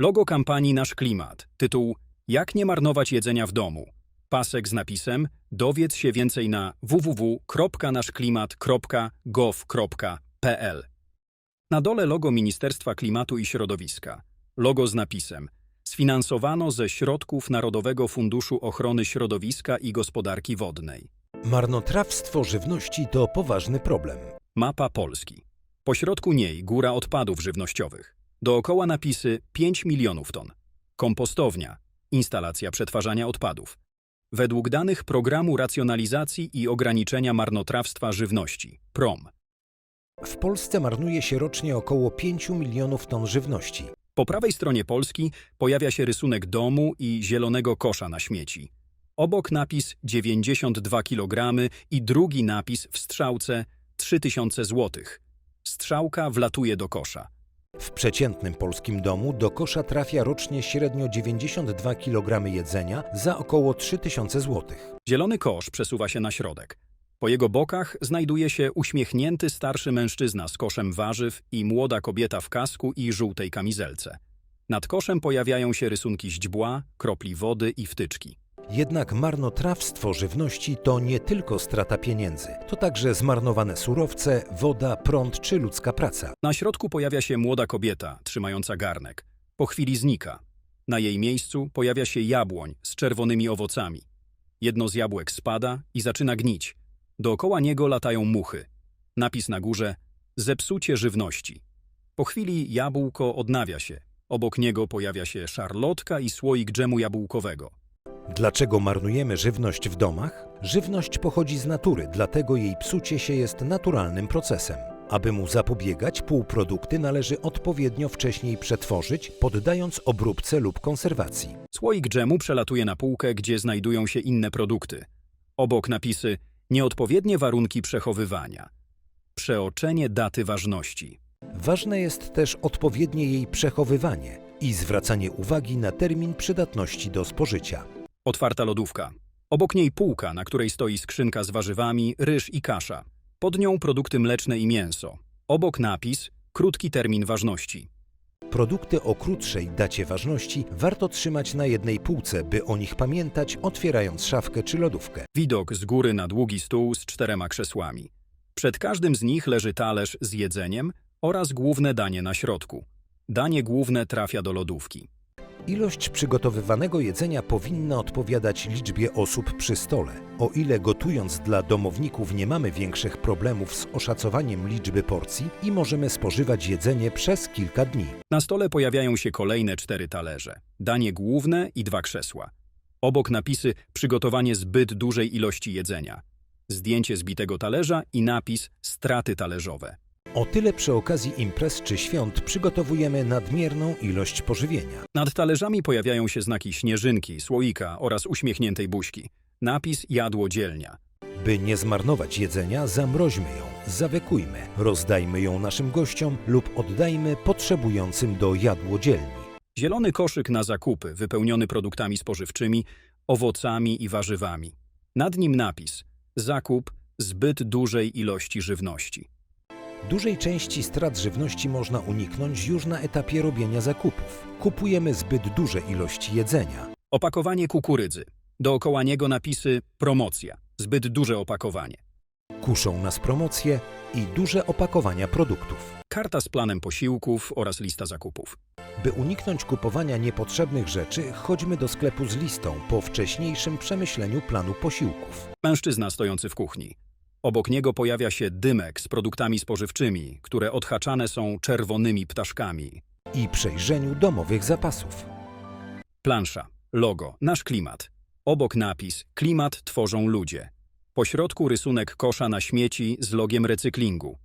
Logo kampanii Nasz Klimat. Tytuł Jak nie marnować jedzenia w domu. Pasek z napisem Dowiedz się więcej na www.naszklimat.gov.pl. Na dole logo Ministerstwa Klimatu i Środowiska. Logo z napisem Sfinansowano ze środków Narodowego Funduszu Ochrony Środowiska i Gospodarki Wodnej. Marnotrawstwo żywności to poważny problem. Mapa Polski. Pośrodku niej góra odpadów żywnościowych. Dookoła napisy 5 milionów ton. Kompostownia. Instalacja przetwarzania odpadów. Według danych Programu Racjonalizacji i Ograniczenia Marnotrawstwa Żywności PROM. W Polsce marnuje się rocznie około 5 milionów ton żywności. Po prawej stronie Polski pojawia się rysunek domu i zielonego kosza na śmieci. Obok napis 92 kg i drugi napis w strzałce 3000 zł. Strzałka wlatuje do kosza. W przeciętnym polskim domu do kosza trafia rocznie średnio 92 kg jedzenia za około 3000 zł. Zielony kosz przesuwa się na środek. Po jego bokach znajduje się uśmiechnięty starszy mężczyzna z koszem warzyw i młoda kobieta w kasku i żółtej kamizelce. Nad koszem pojawiają się rysunki źdźbła, kropli wody i wtyczki. Jednak marnotrawstwo żywności to nie tylko strata pieniędzy, to także zmarnowane surowce, woda, prąd czy ludzka praca. Na środku pojawia się młoda kobieta, trzymająca garnek. Po chwili znika. Na jej miejscu pojawia się jabłoń z czerwonymi owocami. Jedno z jabłek spada i zaczyna gnić. Dookoła niego latają muchy. Napis na górze Zepsucie żywności. Po chwili jabłko odnawia się. Obok niego pojawia się szarlotka i słoik dżemu jabłkowego. Dlaczego marnujemy żywność w domach? Żywność pochodzi z natury, dlatego jej psucie się jest naturalnym procesem. Aby mu zapobiegać, półprodukty należy odpowiednio wcześniej przetworzyć, poddając obróbce lub konserwacji. Słoik dżemu przelatuje na półkę, gdzie znajdują się inne produkty. Obok napisy Nieodpowiednie warunki przechowywania. Przeoczenie daty ważności. Ważne jest też odpowiednie jej przechowywanie i zwracanie uwagi na termin przydatności do spożycia. Otwarta lodówka. Obok niej półka, na której stoi skrzynka z warzywami, ryż i kasza. Pod nią produkty mleczne i mięso. Obok napis Krótki termin ważności. Produkty o krótszej dacie ważności warto trzymać na jednej półce, by o nich pamiętać, otwierając szafkę czy lodówkę. Widok z góry na długi stół z czterema krzesłami. Przed każdym z nich leży talerz z jedzeniem oraz główne danie na środku. Danie główne trafia do lodówki. Ilość przygotowywanego jedzenia powinna odpowiadać liczbie osób przy stole. O ile gotując dla domowników nie mamy większych problemów z oszacowaniem liczby porcji i możemy spożywać jedzenie przez kilka dni. Na stole pojawiają się kolejne cztery talerze, danie główne i dwa krzesła. Obok napisy przygotowanie zbyt dużej ilości jedzenia. Zdjęcie zbitego talerza i napis straty talerzowe. O tyle przy okazji imprez czy świąt przygotowujemy nadmierną ilość pożywienia. Nad talerzami pojawiają się znaki śnieżynki, słoika oraz uśmiechniętej buźki. Napis jadło dzielnia. By nie zmarnować jedzenia, zamroźmy ją, zawekujmy, rozdajmy ją naszym gościom lub oddajmy potrzebującym do jadłodzielni. Zielony koszyk na zakupy wypełniony produktami spożywczymi, owocami i warzywami. Nad nim napis zakup zbyt dużej ilości żywności. Dużej części strat żywności można uniknąć już na etapie robienia zakupów. Kupujemy zbyt duże ilości jedzenia. Opakowanie kukurydzy. Dookoła niego napisy promocja. Zbyt duże opakowanie. Kuszą nas promocje i duże opakowania produktów. Karta z planem posiłków oraz lista zakupów. By uniknąć kupowania niepotrzebnych rzeczy, chodźmy do sklepu z listą po wcześniejszym przemyśleniu planu posiłków. Mężczyzna stojący w kuchni. Obok niego pojawia się dymek z produktami spożywczymi, które odhaczane są czerwonymi ptaszkami. I przejrzeniu domowych zapasów. Plansza, logo, nasz klimat. Obok napis Klimat tworzą ludzie. Po środku rysunek kosza na śmieci z logiem recyklingu.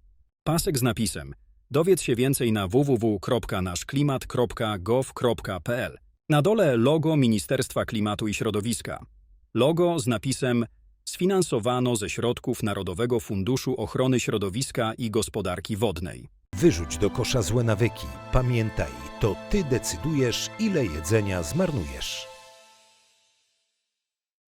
Pasek z napisem Dowiedz się więcej na www.naszklimat.gov.pl. Na dole logo Ministerstwa Klimatu i Środowiska. Logo z napisem Sfinansowano ze środków Narodowego Funduszu Ochrony Środowiska i Gospodarki Wodnej. Wyrzuć do kosza złe nawyki. Pamiętaj, to ty decydujesz, ile jedzenia zmarnujesz.